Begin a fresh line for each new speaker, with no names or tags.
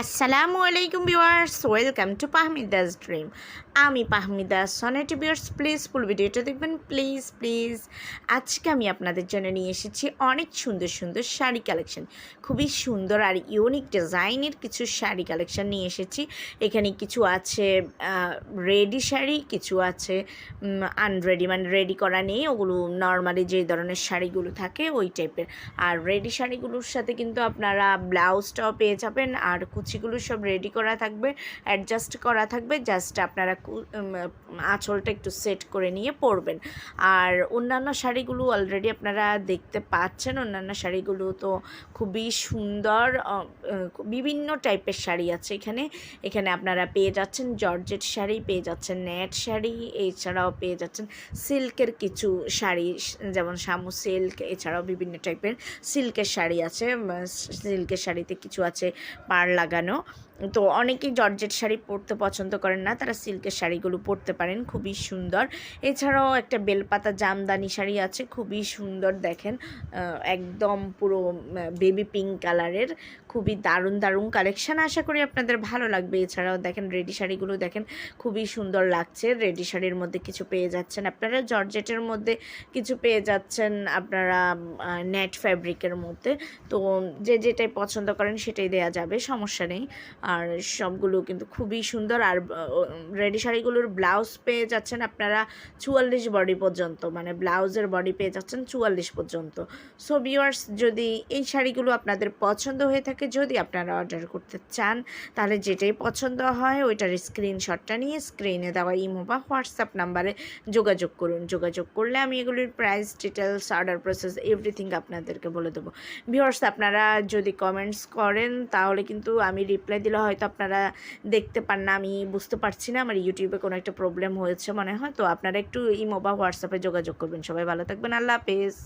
আসসালামু আলাইকুম viewers, welcome to Pahmida's dream. আমি পাহমিদা সনেটি ভিউয়ার্স প্লিজ ফুল ভিডিওটা দেখবেন প্লিজ প্লিজ আজকে আমি আপনাদের জন্য নিয়ে এসেছি অনেক সুন্দর সুন্দর শাড়ি কালেকশন খুবই সুন্দর আর ইউনিক ডিজাইনের কিছু শাড়ি কালেকশন নিয়ে এসেছি। এখানে কিছু আছে রেডি শাড়ি, কিছু আছে আনরেডি মানে রেডি করা নেই। ওগুলো নর্মালি যে ধরনের শাড়িগুলো থাকে, ওই টাইপের আর রেডি শাড়িগুলোর সাথে কিন্তু আপনারা ব্লাউজটাও পেয়ে যাবেন, আর কুচিগুলো সব রেডি করা থাকবে অ্যাডজাস্ট করা থাকবে জাস্ট আপনারা আঁচলটা একটু সেট করে নিয়ে পরবেন। আর অন্যান্য শাড়িগুলো অলরেডি আপনারা দেখতে পাচ্ছেন, অন্যান্য শাড়িগুলো তো খুবই সুন্দর বিভিন্ন টাইপের শাড়ি আছে এখানে। এখানে আপনারা পেয়ে যাচ্ছেন জর্জেট শাড়ি, পেয়ে যাচ্ছেন নেট শাড়ি, এছাড়াও পেয়ে যাচ্ছেন সিল্কের কিছু শাড়ি, যেমন শামু সিল্ক, এছাড়াও বিভিন্ন টাইপের সিল্কের শাড়ি আছে সিল্কের শাড়িতে কিছু আছে পাড় ganó তো অনেকেই জর্জেট শাড়ি পরতে পছন্দ করেন না, তারা সিল্কের শাড়িগুলো পরতে পারেন, খুবই সুন্দর। এছাড়াও একটা বেলপাতা জামদানি শাড়ি আছে, খুবই সুন্দর দেখেন। একদম পুরো বেবি পিঙ্ক কালারের, খুবই দারুণ দারুণ কালেকশন। আশা করি আপনাদের ভালো লাগবে। এছাড়াও দেখেন, রেডি শাড়িগুলো দেখেন, খুবই সুন্দর লাগছে। রেডি শাড়ির মধ্যে কিছু পেয়ে যাচ্ছেন আপনারা, জর্জেটের মধ্যে কিছু পেয়ে যাচ্ছেন আপনারা নেট ফ্যাব্রিকের মধ্যে। তো যে যেটাই পছন্দ করেন সেটাই দেয়া যাবে, সমস্যা নেই। আর সবগুলো কিন্তু খুবই সুন্দর। আর রেডি শাড়িগুলোর ব্লাউজ পেয়ে যাচ্ছেন আপনারা চুয়াল্লিশ বডি পর্যন্ত মানে ব্লাউজের বডি পেয়ে যাচ্ছেন চুয়াল্লিশ পর্যন্ত। সো ভিউয়ার্স যদি এই শাড়িগুলো আপনাদের পছন্দ হয়ে থাকে, যদি আপনারা অর্ডার করতে চান, তাহলে যেটাই পছন্দ হয় ওইটার স্ক্রিনশটটা নিয়ে স্ক্রিনে দেওয়া ইমো বা হোয়াটসঅ্যাপ নাম্বারে যোগাযোগ করুন। যোগাযোগ করলে আমি এগুলির price details order process everything আপনাদেরকে বলে দেবো। ভিউয়ার্স আপনারা যদি কমেন্টস করেন, তাহলে কিন্তু আমি রিপ্লাই হয়তো আপনারা দেখতে পান না, আমি বুঝতে পারছি না, আমার ইউটিউবে কোনো একটা প্রবলেম হয়েছে মনে হয়, তো আপনারা একটু ইমো বা হোয়াটসঅ্যাপে যোগাযোগ করবেন। সবাই ভালো থাকবেন, আল্লাহ হাফেজ।